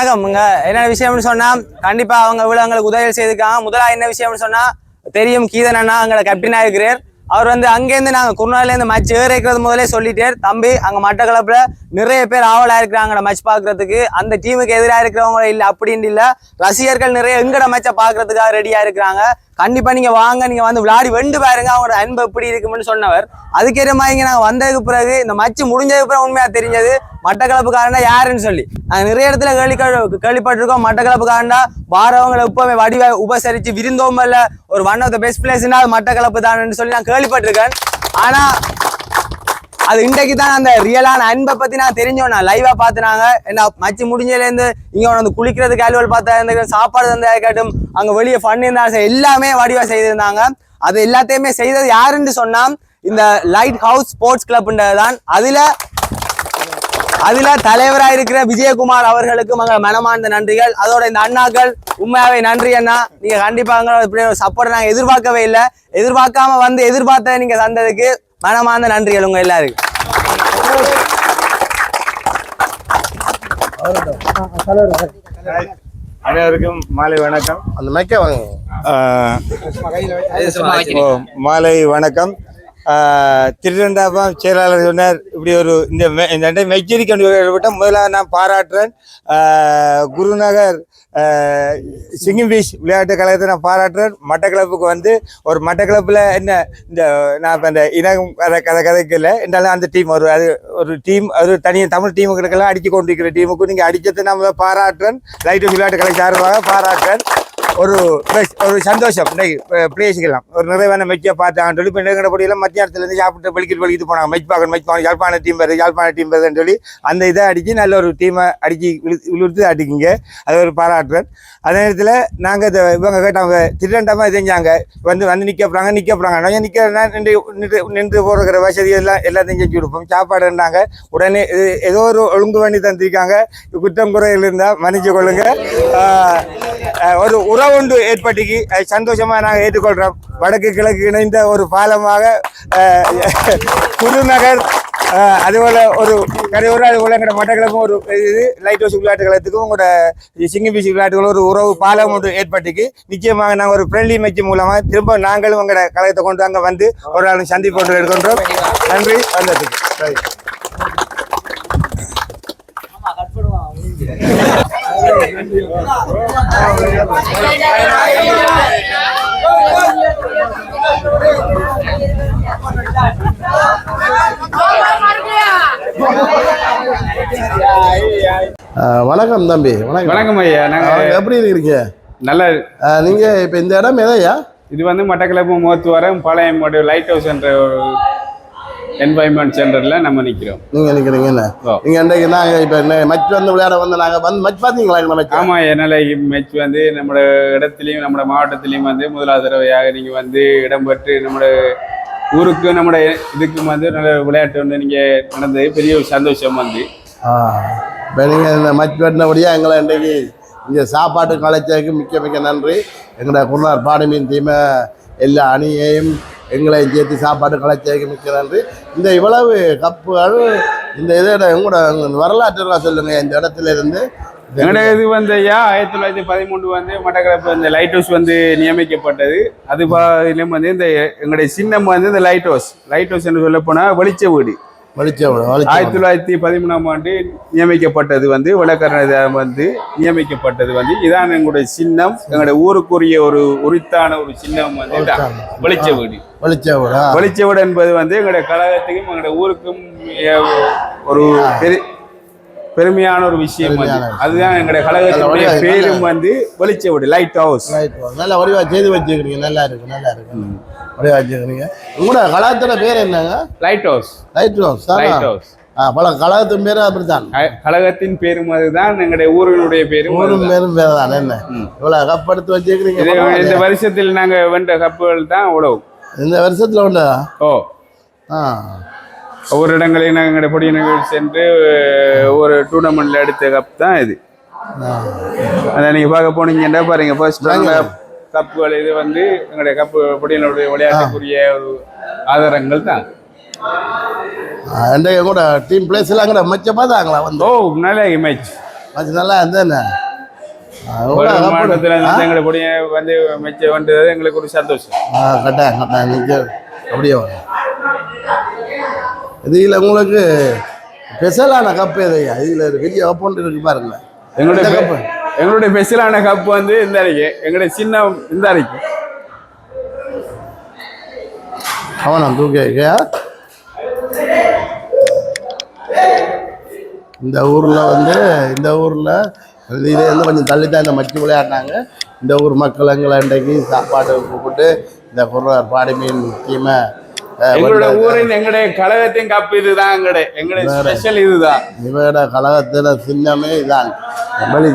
வணக்கம்ங்க என்ன விஷயம்னு சொன்னா கண்டிப்பா அவங்க இவ்வளவு எங்களுக்கு உதவி செய்திருக்காங்க. முதலா என்ன விஷயம்னு சொன்னா தெரியும் கீதன் அண்ணா எங்களை கேப்டனா இருக்கிறார் அவர் வந்து அங்கேருந்து நாங்கள் குருநாள்லேருந்து மச் ஏறிக்கிறது முதலே சொல்லிட்டார் தம்பி அங்கே மட்டக்களப்பில் நிறைய பேர் ஆவலாக இருக்கிறாங்க மச் பார்க்குறதுக்கு அந்த டீமுக்கு எதிராக இருக்கிறவங்க இல்லை அப்படின்னு இல்லை. ரசிகர்கள் நிறைய எங்கட மச்சை பார்க்குறதுக்காக ரெடியாக இருக்கிறாங்க. கண்டிப்பாக நீங்கள் வாங்க நீங்கள் வந்து விளையாடி வெண்டு பாருங்க அவங்களோட அன்பு எப்படி இருக்கும்னு சொன்னவர். அதுக்கேற்ற மாதிரி இங்கே நாங்கள் வந்ததுக்கு பிறகு இந்த மச்சு முடிஞ்சதுக்கு பிறகு உண்மையாக தெரிஞ்சது மட்டக்களப்புக்காரனா யாருன்னு சொல்லி. நாங்கள் நிறைய இடத்துல கேள்வி கேள்விப்பட்டிருக்கோம் மட்டக்களப்புக்காரண்டா வாரவங்களை எப்பவுமே வடிவ உபசரித்து விருந்தோம்பல்ல ஒரு ஒன் ஆஃப் த பெஸ்ட் பிளேஸ்னா அது மட்டக்களப்பு தான் சொல்லி நான் கேள்விப்பட்டிருக்கேன். ஆனா அது இன்றைக்கு தான் அந்த ரியலான அன்பை பத்தி நான் தெரிஞ்சோம். நான் லைவா பார்த்துனாங்க. என்ன மச்சு முடிஞ்சதுலேருந்து இங்கே இங்க வந்து குளிக்கிறதுக்கு ஆல்வல் பார்த்தா இருந்து சாப்பாடு தந்தா இருக்கட்டும் அங்க வெளியே ஃபன் இருந்தாலும் எல்லாமே வடிவா செய்திருந்தாங்க. அது எல்லாத்தையுமே செய்தது யாருன்னு சொன்னா இந்த லைட் ஹவுஸ் ஸ்போர்ட்ஸ் கிளப்ன்றது தான். அதுல அதுல தலைவராக இருக்கிற விஜயகுமார் அவர்களுக்கும் எங்கள் மனமார்ந்த நன்றிகள். அதோட இந்த அண்ணாக்கள் உண்மையாவே நன்றி அண்ணா. நீங்க கண்டிப்பா எங்களோட இப்படி ஒரு சப்போர்ட் நாங்க எதிர்பார்க்கவே இல்லை. எதிர்பார்க்காம வந்து எதிர்பார்த்த நீங்க தந்ததுக்கு மனமார்ந்த நன்றிகள் உங்க எல்லாருக்கும். அனைவருக்கும் மாலை வணக்கம். அந்த மைக்க வாங்க. மாலை வணக்கம். ஆஹ் செயலாளர் சொன்னார் இப்படி ஒரு இந்த மெ- இந்த ரெண்டை மெச்சூரி முதலாக நான் பாராட்டுறேன். குருநகர் சிங்கிங் பீச் விளையாட்டு கழகத்தை நான் பாராட்டுறேன். மட்டக்களப்புக்கு வந்து ஒரு மட்டக்களப்பில் என்ன இந்த நான் இப்போ இந்த இனம் கதை கதை கதைக்கல. இருந்தாலும் அந்த டீம் ஒரு அது ஒரு டீம் அது தனியாக தமிழ் டீமுகளுக்கெல்லாம் அடிச்சு கொண்டிருக்கிற டீமுக்கு நீங்கள் அடிச்சதை நான் பாராட்டுறேன். லைட்டு விளையாட்டு கலை சார்பாக பாராட்டுறேன். ஒரு best- ஒரு சந்தோஷம். இன்னைக்கு பிளேஸுக்கெல்லாம் ஒரு நிறைவான மெச்சியை பார்த்தாங்க சொல்லி இப்போ நிகழ்படியெல்லாம் மத்தியானத்துலேருந்து சாப்பிட்டு வெளிக்கிட்டு வெளிக்கிட்டு போனாங்க. மெச் பார்க்கணும் மெச் பார்க்கணும் யாழ்ப்பாண டீம் வருது யாழ்ப்பாண டீம் வருதுன்னு சொல்லி அந்த இதை அடித்து நல்ல ஒரு டீமை அடித்து இழுத்து அடிக்கிங்க. அது ஒரு பாராட்டுறேன் அதே நேரத்தில் நாங்கள் இதை இவங்க கேட்டாங்க திருடண்டமாக செஞ்சாங்க. வந்து வந்து நிற்க போகிறாங்க நிற்க போகிறாங்க நான் நிற்கிறேன்னா நின்று நின்று நின்று போகிற வசதி எல்லாம் எல்லாத்தையும் செஞ்சு கொடுப்போம். சாப்பாடுன்றாங்க உடனே இது ஏதோ ஒரு ஒழுங்கு பண்ணி தந்திருக்காங்க. குற்றம் குறைகள் இருந்தால் மன்னிச்சு கொள்ளுங்கள் ஒரு உறவுண்டு ஏற்பட்டுக்கு. அது நாங்கள் ஏற்றுக்கொள்கிறோம் வடக்கு கிழக்கு இணைந்த ஒரு பாலமாக குருநகர் அதுபோல் ஒரு கரையோரம் அதுபோல் எங்களோட மட்டக்களப்பும் ஒரு இது லைட் ஹவுஸ் விளையாட்டு கழகத்துக்கும் உங்களோட சிங்கி பீச் விளையாட்டுகளும் ஒரு உறவு பாலம் ஒன்று ஏற்பட்டுக்கு. நிச்சயமாக நாங்கள் ஒரு ஃப்ரெண்ட்லி மேட்ச் மூலமாக திரும்ப நாங்களும் உங்களோட கழகத்தை கொண்டு அங்கே வந்து ஒரு நாள் சந்திப்பு ஒன்று எடுக்கின்றோம். நன்றி வந்ததுக்கு. Right. வணக்கம் தம்பி வணக்கம். வணக்கம் ஐயா நாங்க அஹ், எப்படி இருக்கிறீங்க நல்ல அஹ், நீங்க இப்ப இந்த இடம் எதையா? இது வந்து மட்டக்களப்பு மோத்துவரம் பாளையமோடு லைட் ஹவுஸ் என்ற ஒரு என்வாயன்மெண்ட் சென்டர்ல நம்ம நிக்கிறோம். நீங்க நிக்கிறீங்க என்ன? ஓ. நீங்க இன்றைக்கு நாங்க இப்ப என்ன மச் வந்து விளையாட வந்து நாங்க வந்து மச் பாத்தீங்களா எங்களை மச் ஆமா என்னால் மேட்ச் வந்து நம்மளோட இடத்துலையும் நம்மளோட மாவட்டத்திலையும் வந்து முதலாவது தடவையாக நீங்க வந்து இடம்பெற்று நம்மளோட ஊருக்கு நம்மளோட இதுக்கும் வந்து நல்ல விளையாட்டு வந்து நீங்க நடந்தது. பெரிய ஒரு சந்தோஷம் வந்து. இப்போ நீங்க இந்த மச் வெட்டினபடியா எங்களை இன்றைக்கு இங்க சாப்பாட்டு கலைச்சதுக்கு மிக்க மிக்க நன்றி. எங்களோட குருநார் பாடமீன் தீமை எல்லா அணியையும் எங்களை சேர்த்து சாப்பாடு கலைச்சதுக்கு மிக்க நன்றி இந்த இவ்வளவு கப்புகள் இந்த இதோட உங்களோட வரலாற்று சொல்லுங்க. இந்த இடத்துல இருந்து எங்களோட இது வந்து ஐயா ஆயிரத்தி தொள்ளாயிரத்தி பதிமூன்று வந்து மட்டக்களப்பு இந்த லைட் ஹவுஸ் வந்து நியமிக்கப்பட்டது. அது பாதிலும் வந்து இந்த எங்களுடைய சின்னம் வந்து இந்த லைட் ஹவுஸ் லைட் ஹவுஸ் என்று சொல்ல போனால் வெளிச்ச வீடு. ஆயிரத்தி தொள்ளாயிரத்தி பதிமூணாம் ஆண்டு நியமிக்கப்பட்டது வந்து வழக்கறிஞர் வந்து நியமிக்கப்பட்டது வந்து இதான் எங்களுடைய சின்னம். எங்களுடைய ஊருக்குரிய ஒரு உரித்தான ஒரு சின்னம் வந்து. வெளிச்ச வீடு. வெளிச்ச வீடு? என்பது வந்து எங்களுடைய கழகத்துக்கும் எங்களுடைய ஊருக்கும் ஒரு பெருமையான ஒரு விஷயம். அதுதான் எங்களுடைய கழகத்தினுடைய பேரும் வந்து வெளிச்ச வீடு லைட் ஹவுஸ் நல்லா வடிவா செய்து வச்சுக்கிறீங்க நல்லா இருக்கு நல்லா இருக்கு. வடிவா வச்சுக்கிறீங்க உங்களோட கலாத்தோட பேர் என்னங்க? Light house light house light house பல கழகத்தின் பேர் அப்படித்தான். கழகத்தின் பேரும் அதுதான் எங்களுடைய ஊரினுடைய பேரும் ஊரும். பேரும் பேர் தான் என்ன இவ்வளவு கப் எடுத்து வச்சுக்கிறீங்க இந்த. வருஷத்தில் நாங்க வென்ற கப்புகள் தான் உழவு. இந்த வருஷத்துல உண்டா ஓ. ஆ. ஒவ்வொரு இடங்களையும் நாங்கள் எங்களுடைய பொடி நிகழ்ச்சி சென்று ஒரு டூர்னமெண்ட்ல எடுத்த கப் தான் இது. ஆ. அதை நீங்க பார்க்க போனீங்கன்னா பாருங்க ஃபர்ஸ்ட் கப்புகள் இது வந்து எங்களுடைய கப்பு பொடியினுடைய விளையாட்டுக்குரிய ஒரு ஆதாரங்கள் தான். ஆ, இன்றைக்கு கூட டீம் பிளேஸ் எல்லாம் கூட மச்ச பார்த்தாங்களா வந்து? ஓ நல்ல இமேஜ் அது நல்லா இருந்தானே ஒரு மாவட்டத்தில் வந்து வந்து மெச்ச வந்தது எங்களுக்கு ஒரு சந்தோஷம். கட்டாயம் கட்டாயம். அப்படியே வரும் இதில் உங்களுக்கு ஸ்பெஷலான கப்பு எதையா? இதில் பெரிய கப்பு இருக்கு பாருங்க. எங்களுடைய கப்பு எங்களுடைய ஸ்பெஷலான கப் வந்து இந்த அறைக்கு எங்களுடைய சின்ன இந்த அறைக்கு கவனம் தூக்கியா இந்த ஊரில் வந்து இந்த ஊரில் இதுலேருந்து கொஞ்சம் தள்ளி தான் இந்த மச்சி விளையாடினாங்க. இந்த ஊர் மக்கள் எங்களை இன்றைக்கு சாப்பாடு கூப்பிட்டு இந்த குர்ரார் பாடி மீன் டீமை எங்களோட ஊரின் எங்களுடைய கழகத்தின் கப் இதுதான் எங்களுடைய எங்களுடைய ஸ்பெஷல் இதுதான். இவரோட கழகத்தில் சின்னமே இதான். வெளி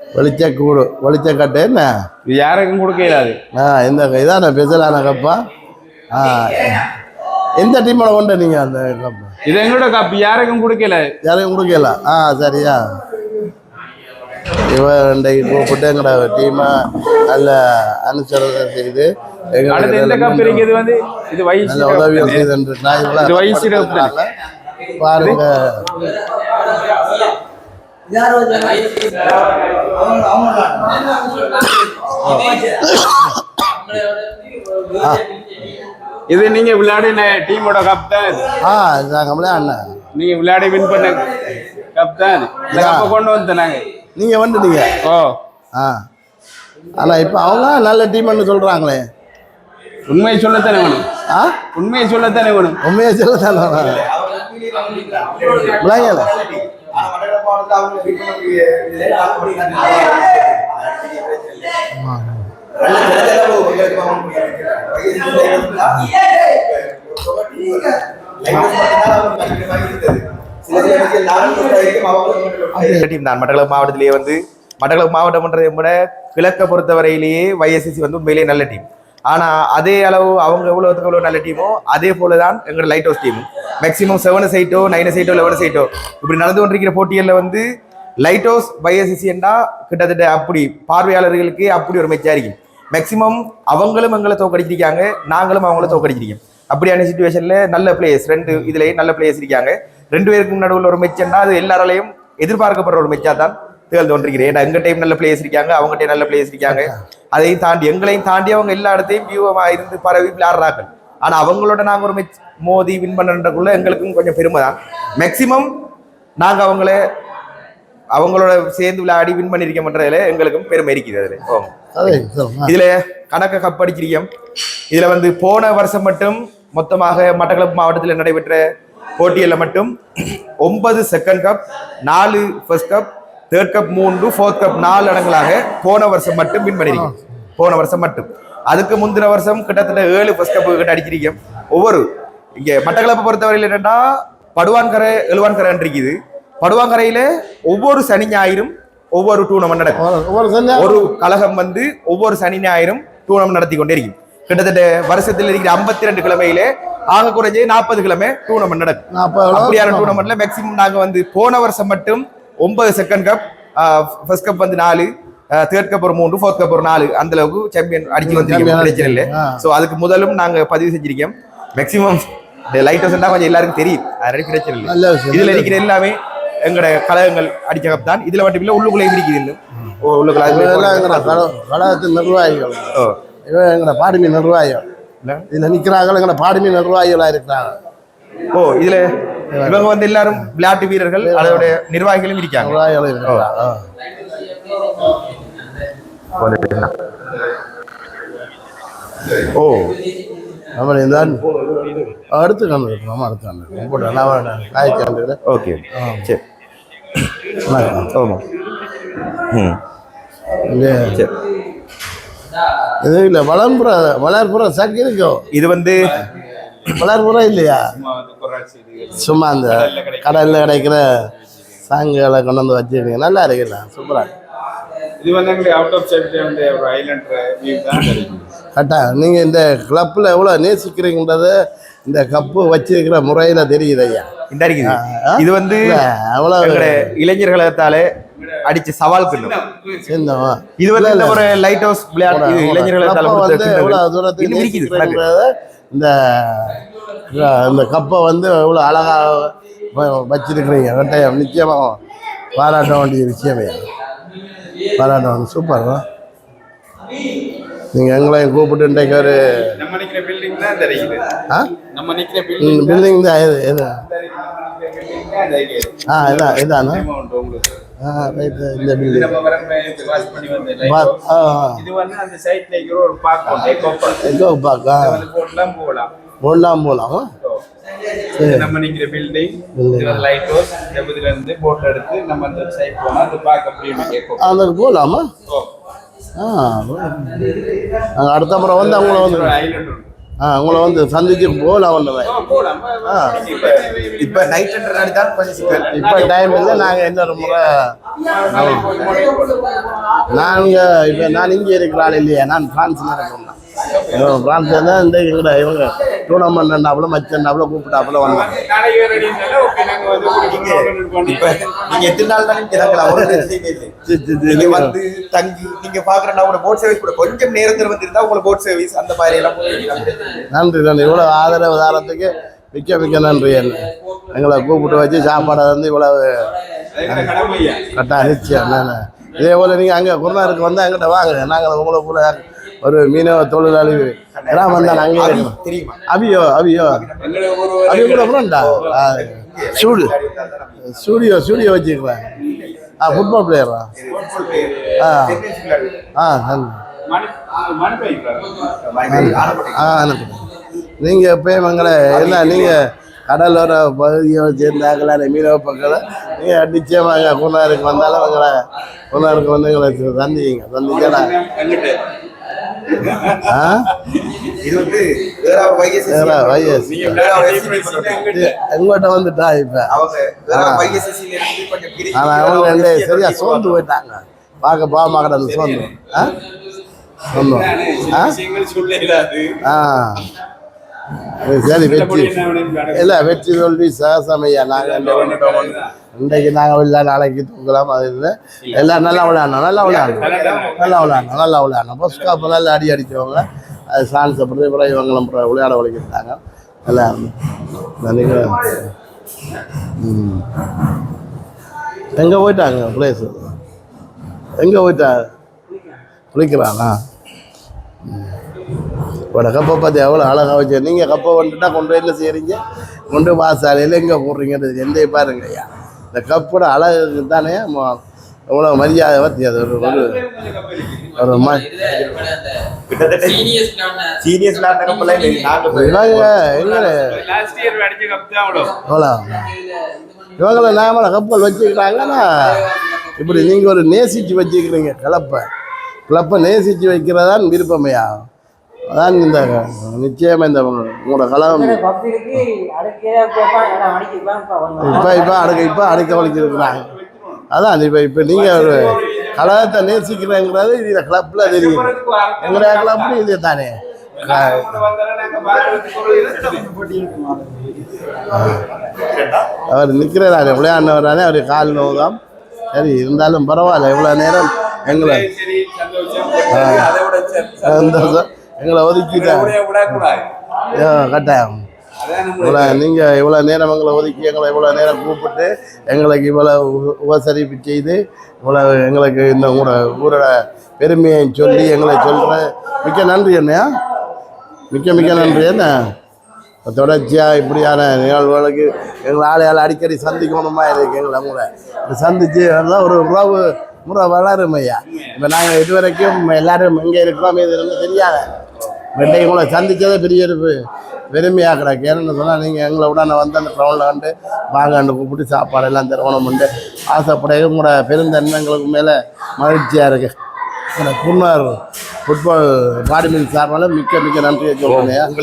வெளிச்சக்கூடு வெளிச்சக்கட்டு என்ன? இது யாருக்கும் கொடுக்க இயலாது ஆ இந்த இதான ஸ்பெஷலான கப்பா? ஆ எந்த டீமோட கொண்டு நீங்கள் அந்த கப்பு? இது எங்களோட கப் யாருக்கும் கொடுக்க இயலாது யாரையும் கொடுக்கல? ஆ சரியா. இவ இன்றைக்கு கூப்பிட்டு எங்களோட டீமை நல்ல அனுசரணை செய்து நல்ல இருபத்தி நாலு. பாருங்க. இது நீங்க விளையாடின டீமோட கப் தான் ஆ நாங்களே அண்ணன் நீங்க விளையாடி வின் பண்ண கப் தான் கொண்டு வந்து நாங்க. நீங்கள் வந்துட்டீங்க? ஓ. ஆ. ஆனால் இப்போ அவங்க நல்ல டீம்னு சொல்கிறாங்களே உண்மையை சொல்லத்தானே வேணும்? ஆ? உண்மையை சொல்லத்தானே வேணும்? உண்மையை சொல்ல தானே விளையாடல டீம் தான் மட்டக்களப்பு மாவட்டத்திலேயே வந்து மட்டக்களப்பு மாவட்டம்ன்றதை விட கிழக்கை பொறுத்தவரையிலேயே வைஎஸ்சிசி வந்து உண்மையிலேயே நல்ல டீம் ஆனால் அதே அளவு அவங்க எவ்வளோத்துக்கு எவ்வளோ நல்ல டீமோ அதே போல தான் எங்களோட light house team maximum seven சைட்டோ nine சைட்டோ லெவன் சைட்டோ இப்படி நடந்து கொண்டிருக்கிற போட்டிகளில் வந்து லைட் ஹவுஸ் வைஎஸ்சிசின்னா கிட்டத்தட்ட அப்படி பார்வையாளர்களுக்கு அப்படி ஒரு மெச்சாரிக்கு மேக்ஸிமம் அவங்களும் எங்களை தோக்கடிச்சிருக்காங்க நாங்களும் அவங்கள தோக்கடிச்சிருக்கோம் அப்படியான சுச்சுவேஷனில் நல்ல பிளேயர்ஸ் ரெண்டு இதுலேயே நல்ல பிளேயர்ஸ் இருக்காங்க. ரெண்டு பேருக்கும் நடுவில் ஒரு மெச்சன்னா அது எல்லாராலையும் எதிர்பார்க்கப்படுற ஒரு மெச்சா தான் திகழ்ந்து கொண்டிருக்கிறேன். ஏன்னா எங்க டைம் நல்ல பிளேயர்ஸ் இருக்காங்க அவங்க டைம் நல்ல பிளேயர்ஸ் இருக்காங்க. அதையும் தாண்டி எங்களையும் தாண்டி அவங்க எல்லா இடத்தையும் வியூவமா இருந்து பரவி விளையாடுறாங்க ஆனா அவங்களோட நாங்க ஒரு மெச் மோதி வின் பண்ணுறதுக்குள்ள எங்களுக்கும் கொஞ்சம் பெருமை தான். மேக்சிமம் நாங்க அவங்கள அவங்களோட சேர்ந்து விளையாடி வின் பண்ணிருக்கோம்ன்றதுல எங்களுக்கும் பெருமை இருக்குது அதுல. இதுல கணக்க கப் அடிச்சிருக்கோம். இதுல வந்து போன வருஷம் மட்டும் மொத்தமாக மட்டக்களப்பு மாவட்டத்தில் நடைபெற்ற போட்டியில மட்டும் ஒன்பது செகண்ட் கப் நாலு ஃபர்ஸ்ட் கப் தேர்ட் கப் மூன்று ஃபோர்த் கப் நாலு இடங்களாக போன வருஷம் மட்டும் வின் பண்ணிருக்கோம் போன வருஷம் மட்டும். அதுக்கு முந்தின வருஷம் கிட்டத்தட்ட ஏழு ஃபர்ஸ்ட் கப் கிட்ட அடிச்சிருக்கோம் ஒவ்வொரு இங்க மட்டக்களப்பை பொறுத்தவரையில் என்னன்னா படுவான்கரை எழுவான்கரை இருக்குது படுவாங்கரையில ஒவ்வொரு சனி ஞாயிறும் ஒவ்வொரு டூர்னமெண்ட் நடக்கும். ஒரு கழகம் வந்து ஒவ்வொரு சனி ஞாயிறும் டூர்னமெண்ட் நடத்தி கொண்டே இருக்கும். கிட்டத்தட்ட வருஷத்தில் இருக்கிற ஐம்பத்தி ரெண்டு கிழமையிலே ஆக குறைஞ்சு நாற்பது கிழமை டூர்னமெண்ட் நடக்கும் அப்படியான டூர்னமெண்ட்ல மேக்ஸிமம் நாங்க வந்து போன வருஷம் மட்டும் ஒன்பது செகண்ட் கப் ஃபர்ஸ்ட் கப் வந்து நாலு தேர்ட் கப் ஒரு மூணு ஃபோர்த் கப் ஒரு நாலு அந்த அளவுக்கு சாம்பியன் அடிச்சு வந்திருக்கோம் பிரச்சனை இல்லை. ஸோ அதுக்கு முதலும் நாங்க பதிவு செஞ்சிருக்கோம். மேக்ஸிமம் லைட் ஹவுஸ் கொஞ்சம் எல்லாருக்கும் தெரியும். அதனால பிரச்சனை இல்லை இதுல இருக்கிற எல்லாமே எங்களோட கழகங்கள் அடிச்ச கப் தான். இதுல மட்டும் இல்ல உள்ளுக்குள்ளே இருக்குது இன்னும். உள்ளுக்குள்ள கழகத்தின் நிர்வாகிகள். ஓ. இவன் எங்கட பாடுமி நிர்வாகிகள்? இதுல நிக்கிறாங்க எங்கட பாடுமி நிர்வாகிகளா இருக்கிறாங்க. ஓ இதுல இவங்க வந்து எல்லாரும் விளையாட்டு வீரர்கள் அதோட நிர்வாகிகளும் இருக்காங்க. ஓ. நம்ம தான் அடுத்து கண்டு நம்ம அடுத்து கண்டு போட்டு நான் காய்ச்சி ஓகே. சரி. ஆமா ம். சரி. இது இல்லை வளர்ப்புற வளர்ப்புற சக்கு இருக்கோ? இது வந்து வளர்ப்புற இல்லையா? சும்மா அந்த கடலில் கிடைக்கிற சாங்குகளை கொண்டு வந்து வச்சிருக்கீங்க. நல்லா இருக்குல்ல சூப்பராக இது வந்து எங்களுக்கு அவுட் ஆஃப் சேஃப்டி வந்து ஒரு ஐலண்ட் வியூ தான் கிடைக்கும் கரெக்டா? நீங்கள் இந்த கிளப்பில் எவ்வளோ நேசிக்கிறீங்கன்றது இந்த கப்பு வச்சிருக்கிற முறையில் தெரியுது ஐயா? இது வந்து அவ்வளோ இளைஞர்களால அடிச்ச சவால் இது வந்து ஒரு லைட் ஹவுஸ் விளையாட்டு இது. நேசிக்கிறீங்கன்றத இந்த இந்த கப்பை வந்து எவ்வளோ அழகாக வச்சிருக்கிறீங்க? வெட்டையம். நிச்சயமாக பாராட்ட வேண்டிய விஷயமே. பாராட்ட வேண்டிய சூப்பர் நீங்கள் எங்களையும் கூப்பிட்டு இன்றைக்கு ஒரு நம்ம நிக்கிற பில்டிங் தான் தெரியுது ஆ? பில்டிங் பில்டிங் தான். எது எது? ஆ இதான் இதானா? போட்லாம் போகலாம். நம்ம நிக்கிற பில்டிங் லைட் ஹவுஸ் இதுல இருந்து போட்டோ எடுத்து நம்ம அந்த சைட் போனா அது பார்க்க அப்படியே கேட்கும் போகலாமா ஆ அடுத்த முறை வந்து அவங்கள வந்து ஐலண்ட் ஆ உங்களை வந்து சந்திச்சு போகலாம் ஒன்று போலாம். ஆ இப்ப நைட் தான் இப்போ டைம் இல்லை நாங்கள் இன்னொரு முறை நாங்கள் இப்போ நான் இங்கே இருக்கிறாள் இல்லையா? நான் ஃப்ரான்ஸில் இருக்கேன் ஃப்ரான்ஸில் தான் இந்த இவங்க. டூர்னமெண்ட் அவ்வளோ மச்சண்டாப்புல கூப்பிட்டாப்புல வந்தோம். இப்ப நீங்க எத்தனை நாள் தான் நீங்க தங்கலாம் ஒரு பிரச்சனையும் இல்லை. சி, சி, சி, நீங்க வந்து தங்கி நீங்க பாக்குறா கூட போட் சர்வீஸ் கூட கொஞ்சம் நேரத்தில் வந்திருந்தா உங்களுக்கு போட் சர்வீஸ் அந்த மாதிரி எல்லாம். நன்றி நன்றி. இவ்வளோ ஆதரவு தாரத்துக்கு மிக்க மிக்க நன்றி. என்ன எங்களை கூப்பிட்டு வச்சு சாப்பாடை வந்து இவ்வளவு கரெக்டாக நிச்சயம். இதே போல் நீங்கள் அங்கே குருநாருக்கு வந்து எங்கிட்ட வாங்க. நாங்கள் உங்களை போல ஒரு மீனவ தொழிலாளி தெரியுமா? அபியோ அபியோ. எங்களை ஒரு அபி கூட ஃப்ரெண்டா ஸ்டூடியோ ஸ்டூடியோ ஸ்டூடியோ வச்சுருக்கிறேன் ஆ ஃபுட்பால் பிளேயரா ஆ? ஆ. ஆ நீங்கள் எப்பயும் எங்களை என்ன நீங்கள் கடலோர பகுதியை சேர்ந்தாங்களா மீனவ பக்கம் நீங்கள் நிச்சயமாக குன்னாருக்கு வந்தாலும் எங்களை குன்னாருக்கு வந்து எங்களை சந்திங்க சந்திச்சா எங்கிட்ட வந்துட்டா இப்போ. அவங்க வேற ஆ. ஒரு YSS ல இருந்து கொஞ்சம் பிரிச்சு ஆனால் வேற அவங்க சரியா சோர்ந்து போயிட்டாங்க. பார்க்க பாவமாக கிடந்து சோர்ந்து சரி. வெற்றி. இல்லை வெற்றி தோல்வி சகசமையா நாங்கள் இன்றைக்கு நாங்கள் இல்லை நாளைக்கு தூக்கலாம் அது இல்லை. எல்லாம் நல்லா விளையாடணும் நல்லா விளையாடணும். நல்லா விளையாடணும். நல்லா விளையாடணும் ஃபர்ஸ்ட் காப்பு நல்லா அடி அடித்தவங்க அது சான்ஸ் அப்படி அப்புறம் இவங்களும் அப்புறம் விளையாட வலிக்கிட்டாங்க. நல்லா ம். எங்கே போயிட்டாங்க பிளேஸு எங்கே போயிட்டாங்க குளிக்கிறானா? இப்போ கப்பை பார்த்து எவ்வளோ அழகாக வச்சு நீங்கள் கப்பை வந்துட்டா கொண்டு என்ன செய்கிறீங்க கொண்டு வாசாலையில் எங்கே போடுறீங்கன்றது எந்த பாருங்க ஐயா. இந்த கப்போட அழகுக்கு தானே எவ்வளோ மரியாதை பற்றி அது ஒரு ஒரு ஒரு தான் அவ்வளோ இவங்கள நாமள கப்பல் வச்சுக்கிறாங்கன்னா இப்படி நீங்கள் ஒரு நேசிச்சு வச்சுக்கிறீங்க கிளப்பை கிளப்பை நேசிச்சு வைக்கிறதான் விருப்பமையா? அதான் இந்த நிச்சயமாக இந்த உங்களோட அடிக்கிப்பான் இப்போ இப்போ அடுக்க இப்போ அடுக்க வலிக்கிறாங்க அதான் இப்போ இப்போ நீங்கள் ஒரு கழகத்தை நேசிக்கிறேங்கிறது இதில் கிளப்பில் தெரியும் எங்களுடைய கிளப்பு இது தானே இது அவர் நிற்கிறாரு விளையாடினவரானே அவர் கால் நோவு தான் சரி இருந்தாலும் பரவாயில்ல இவ்வளோ நேரம் எங்களை சரி. சந்தோஷம். எங்களை ஒதுக்கிட்டாங்க கட்டாயம். இவ்வளோ நீங்கள் இவ்வளோ நேரம் எங்களை ஒதுக்கி எங்களை இவ்வளோ நேரம் கூப்பிட்டு எங்களுக்கு இவ்வளோ உபசரிப்பு செய்து இவ்வளோ எங்களுக்கு இந்த உங்களோட ஊரோட பெருமையை சொல்லி எங்களை சொல்கிற மிக்க நன்றி என்னையா மிக்க மிக்க நன்றி. என்ன தொடர்ச்சியாக இப்படியான நிகழ்வுகளுக்கு எங்களை ஆளையால் அடிக்கடி சந்திக்கணுமா இருக்கு எங்களை உங்களை சந்திச்சு அதெல்லாம் ஒரு உறவு முறை வளரும் ஐயா இப்போ நாங்கள் இதுவரைக்கும் எல்லாரும் எங்கே இருக்கிறோம் இது தெரியாத வெட்டை உங்களை சந்திச்சதே பெரிய ஒரு பெ- பெருமையா கிடக்கு. ஏன்னு சொன்னால் நீங்கள் எங்களை உடனே வந்து அந்த க்ரௌண்டில் வந்து வாங்கன்னு கூப்பிட்டு சாப்பாடு எல்லாம் தருவணும் உண்டு ஆசைப்படைய உங்களோட பெருந்தன்மைங்களுக்கு மேலே மகிழ்ச்சியாக இருக்கு. இந்த குன்னார் ஃபுட்பால் பாடிமின் சார்பால மிக்க மிக்க நன்றியை சொல்கிறேன்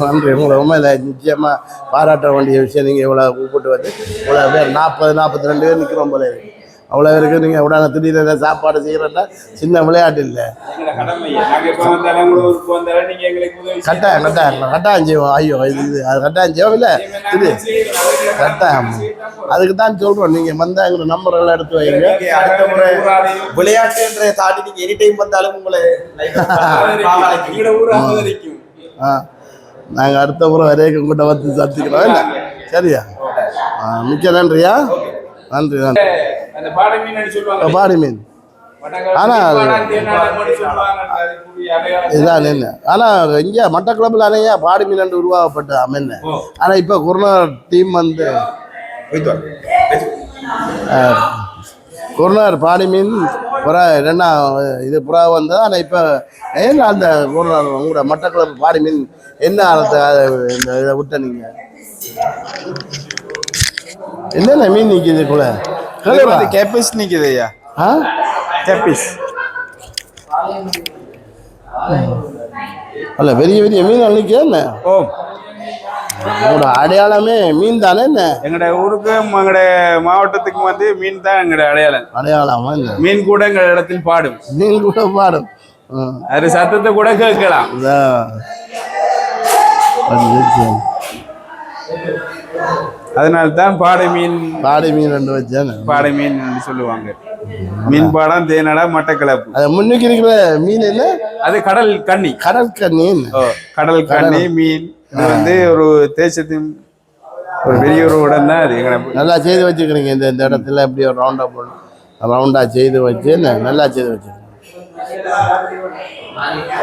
நன்றி. உங்களை உண்மையில் நிச்சயமாக பாராட்ட வேண்டிய விஷயம். நீங்கள் இவ்வளோ கூப்பிட்டு வந்து இவ்வளோ பேர் நாற்பது நாற்பத்தி ரெண்டு பேர் நிற்கிறோம் போல இருக்கு. அவ்வளோ பேருக்கு நீங்கள் உடனே திடீர்னு சாப்பாடு செய்கிறேன்னா சின்ன விளையாட்டு இல்லை. கட்டாயம் கட்டாயம். கட்டாயம் செய்வோம் ஐயோ இது இது அது கட்டாயம் செய்வோம் இல்லை இது கட்டாயம். அதுக்கு தான் சொல்கிறோம் நீங்கள் வந்தால் எங்களோட நம்பர் எல்லாம் எடுத்து வைங்க. அடுத்த முறை விளையாட்டுன்ற தாண்டி நீங்க எனி டைம் வந்தாலும் உங்களை ஆ நாங்கள் அடுத்த முறை வரைக்கும் உங்கள்கிட்ட வந்து சந்திக்கிறோம். சரியா? ஆ மிக்க நன்றியா? நன்றி நன்றி. பாடை மீன் சொல்லுவாங்க. பாடி மீன். மட்டக்களப்பு ஆனா அது- பாடான் தேனாடம் மட்டும் சொல்லுவாங்க அதுக்குரிய அடையாளம். இதான் என்ன? ஆனால் இங்கே மட்டக்களப்பில் அணையா பாடி மீன் என்று உருவாக்கப்பட்ட அமென்ன. ஆனால் இப்போ கொரோனா டீம் வந்து கொரோனார் பாடி மீன் புறா ரெண்டா இது புறா வந்தது. ஆனால் இப்போ ஏன் அந்த கொரோனா உங்களோட மட்டக்களப்பு பாடி மீன் என்ன இந்த இதை விட்ட நீங்கள் என்னென்ன மீன் நிற்கிது கூட? கேபிஸ் நிக்குது ஐயா. ஆ? கேபிஸ். அல்ல பெரிய பெரிய மீன் நிற்கிது என்ன? ஓ. உங்களோட அடையாளமே மீன் தானே என்ன? எங்கட ஊருக்கும் எங்கட மாவட்டத்துக்கும் வந்து மீன் தான் எங்கட அடையாளம். அடையாளமா என்ன? மீன் கூட எங்க இடத்தில் பாடும். மீன் கூட பாடும். அது சத்தத்தை கூட கேட்கலாம். அதனால தான் பாடை மீன் பாடி மீன் ரெண்டு வச்சேன் பாடை மீன் சொல்லுவாங்க. மீன் பாடம் தேனடா மட்டக்களப்பு. அது முன்னுக்கு இருக்கிற மீன் என்ன? அது கடல் கன்னி கடற்கண்ணி ஓ கடல் கன்னி மீன். இது வந்து ஒரு தேசத்தின் ஒரு பெரிய ஒரு உடன் தான் அது நல்லா செய்து வச்சுக்கிறீங்க இந்த இந்த இடத்துல. இப்படி ஒரு ரவுண்டா போடணும் ரவுண்டா செய்து வச்சு நல்லா செய்து வச்சுருக்கீங்க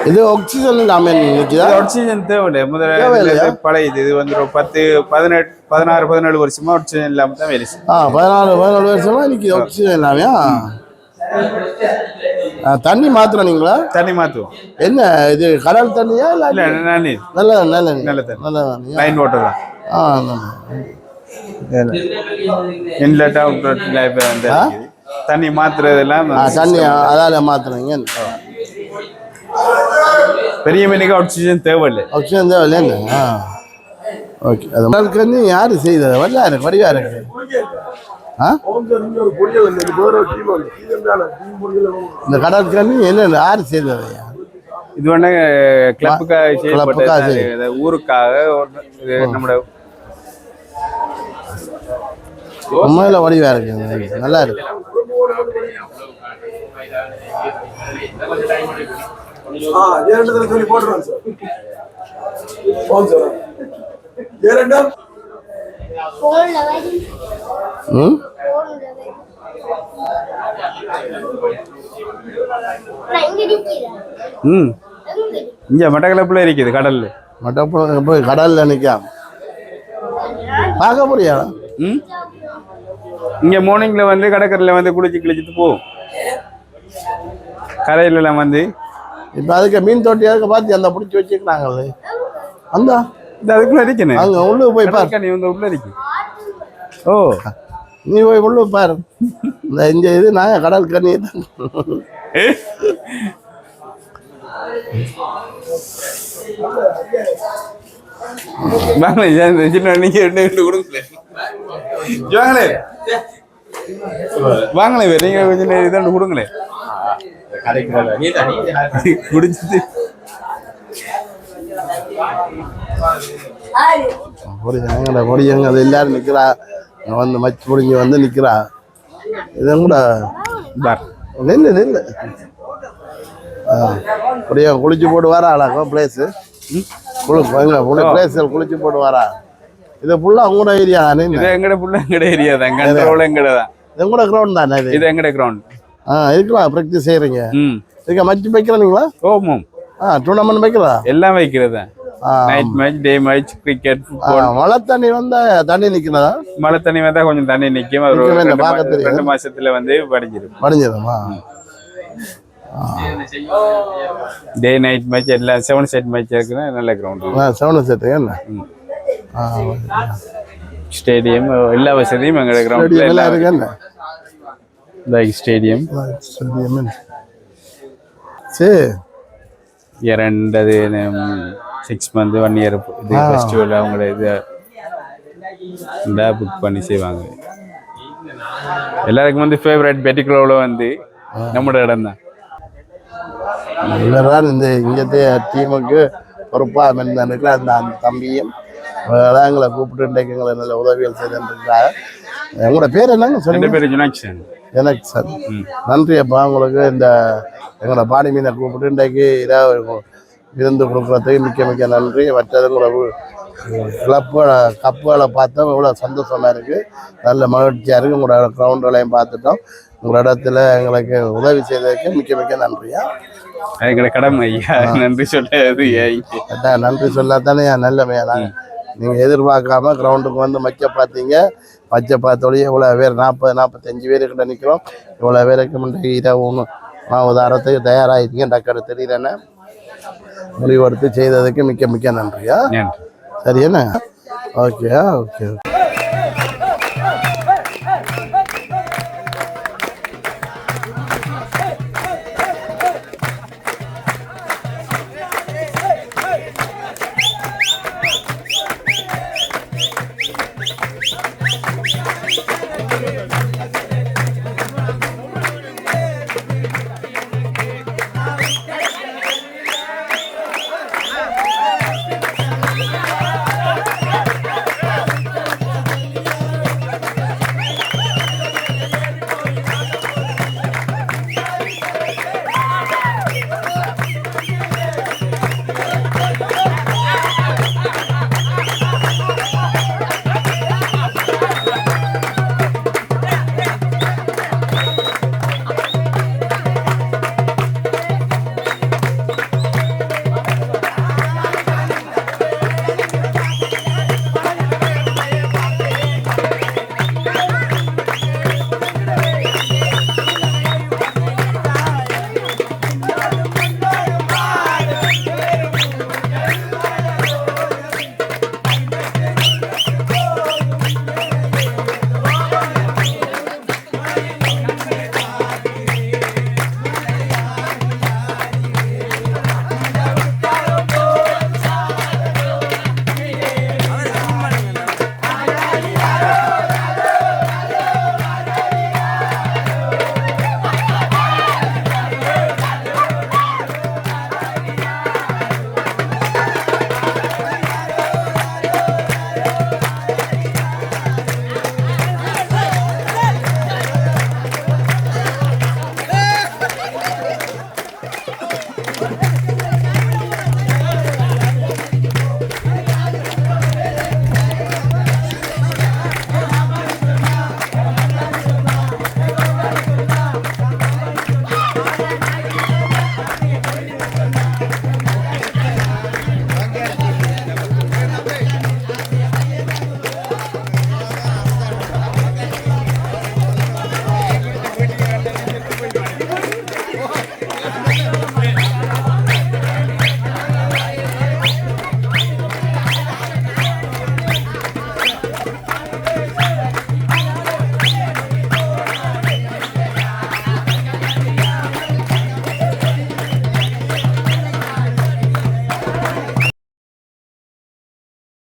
இது ஆக்சிஜன் இல்லாமல் நிற்குதா ஆக்சிஜன் தேவையில்லை? முதல்ல பழையது இது வந்து ஒரு பத்து பதினெட்டு பதினாறு பதினேழு வருஷமா ஆக்சிஜன் இல்லாம தான் வேலை ஆ பதினாலு பதினாலு வருஷமா நிற்கிது ஆக்சிஜன் இல்லாமையா? ஆ, தண்ணி மாத்துறீங்களா? தண்ணி மாத்துவோம். என்ன இது கடல் தண்ணியா இல்ல நல்ல நல்ல நல்ல தண்ணி. நல்ல தண்ணியா? லைன் வாட்டர் தான். ஆ நல்ல இன்லெட் அவுட்லெட் இப்போ வந்து. தண்ணி மாத்துறதெல்லாம் ஆ, தண்ணி அதால மாத்துறீங்க. பெரிய மீனுக்கு ஆக்சிஜன் தேவையில்லை. ஆக்சிஜன் தேவை இல்லையா ஆ. ஓகே அது கடற்கண்ணி யார் செய்தது? வரல வடிவா இருக்கு. இந்த கடற்கண்ணி என்ன யார் செய்தது? இது ஒண்ணு கிளப்புக்காக செய்யப்பட்டது ஊருக்காக நம்மட உண்மையில வடிவா இருக்கு. நல்லா இருக்கு. ம்? ம். இங்க மட்டக்களப்புல இருக்குது கடல்ல. போய் கடல்ல நிற்காம பார்க்க போறியா? ம்? இங்க மார்னிங்ல வந்து கடற்கரையில வந்து குளிச்சு குளிச்சுட்டு போகும் கரையில எல்லாம் வந்து. இப்போ அதுக்கு மீன் தொட்டி அதுக்கு பார்த்து அந்த பிடிச்சி வச்சுக்கிறாங்களே அந்த இந்த அதுக்குள்ள இருக்கணும் அங்க உள்ளுக்கு போய் பாரு. கடற்கரை வந்து உள்ள இருக்கு ஓ. நீ போய் உள்ள பாரு. இந்த இந்த இது நான் கடல் கண்ணி. வாங்களே இந்த சின்ன நீங்க ரெண்டு ரெண்டு கொடுங்களே வாங்களே. வாங்களே நீங்க கொஞ்சம் இதாண்டு கொடுங்களே. குடிச்சிட்டு எல்லாரும் இங்க வந்து மச்சு முடிஞ்சு வந்து நிற்கிறா இதுவும் கூட. பார். நில்லு நில்லு. ஆ பொடிய குளிச்சு போட்டு வராளாக்கோ பிளேஸு குளி எங்க குளி பிளேஸில் குளிச்சு போட்டு வரா. இது ஃபுல்லாக உங்களோட ஏரியா தானே இது எங்கட புள்ள எங்கட ஏரியா தான். கண்ட்ரோல் எங்கட? தான். இது கூட கிரவுண்ட் தானே இது? இது எங்கட கிரவுண்ட் ஆ இருக்கலாம் ப்ராக்டிஸ் செய்கிறீங்க ம். இதுக்கு மச்சு வைக்கிறீங்களா ஓமம் ஆ டூர்னமெண்ட் வைக்கிறதா எல்லாம் வைக்கிறது night match day match cricket மழை தண்ணி வந்தா தண்ணி நிற்கிறதா மழை தண்ணி வந்தா கொஞ்சம் தண்ணி நிக்கும். இந்த ரெண்டு மாசத்துல வந்து படிஞ்சிடும் படிஞ்சிடுமா டே நைட் மேட்ச் எல்லாம் செவன் செட் மேட்ச் இருக்குன்னா நல்ல கிரவுண்ட் செவன் செட்டு என்ன? ஸ்டேடியம் எல்லா வசதியும் எங்களோட கிரவுண்ட்ல ஸ்டேடியம் எல்லாம் எல்லாம் இருக்கு என்ன லைக் ஸ்டேடியம் ஸ்டேடியம் சரி இரண்டது சிக்ஸ் மந்த் ஒன் இயர் இது. ஃபெஸ்டிவல் அவங்களோட இது புக் பண்ணி செய்வாங்க எல்லாருக்கும் வந்து ஃபேவரட் பெட்டிகுலரில் வந்து நம்மளோட இடம் தான் இவர் இந்த இங்கത്തെ டீமுக்கு பொறுப்பாக அந்த அந்த தம்பியும் அதான் எங்களை கூப்பிட்டு இன்றைக்கு எங்களை நல்ல உதவிகள் செய்திருக்கிறாங்க. உங்களோட பேர் என்னங்க ரெண்டு சொன்னீங்க பேரும் ஜுனாக்ஷன் எனக்கு சார். நன்றி அப்பா உங்களுக்கு இந்த எங்களோட பாடி மீனை கூப்பிட்டு இன்றைக்கு இதாக விருந்து கொடுக்குறதுக்கு மிக்க மிக்க நன்றி. மற்றது உங்களை கிளப்புகளை கப்புகளை பார்த்தோம் இவ்வளோ சந்தோஷமாக இருக்குது நல்ல மகிழ்ச்சியாக இருக்குது உங்களோட கிரவுண்டுகளையும் பார்த்துட்டோம். உங்களோட இடத்துல எங்களுக்கு உதவி செய்ததுக்கு மிக்க மிக்க நன்றியா? எங்களோட கடமை ஐயா. நன்றி அதான் நன்றி சொல்லாதானே நல்லமையா? நாங்கள் நீங்கள் எதிர்பார்க்காம கிரவுண்டுக்கு வந்து மச்ச பார்த்தீங்க. மச்ச பார்த்தோடய இவ்வளோ பேர்? நாற்பது நாற்பத்தஞ்சு பேர் கிட்ட நிற்கிறோம் இவ்வளோ பேருக்கு முன்னாடி இரவு ஒன்று உதாரணத்துக்கு தயாராகிட்டீங்க. டக்கர் தெரியலன்னு முடிவெடுத்து செய்ததுக்கு மிக்க மிக்க நன்றியா? நன்றி. சரியாண்ணா ஓகே ஓகே.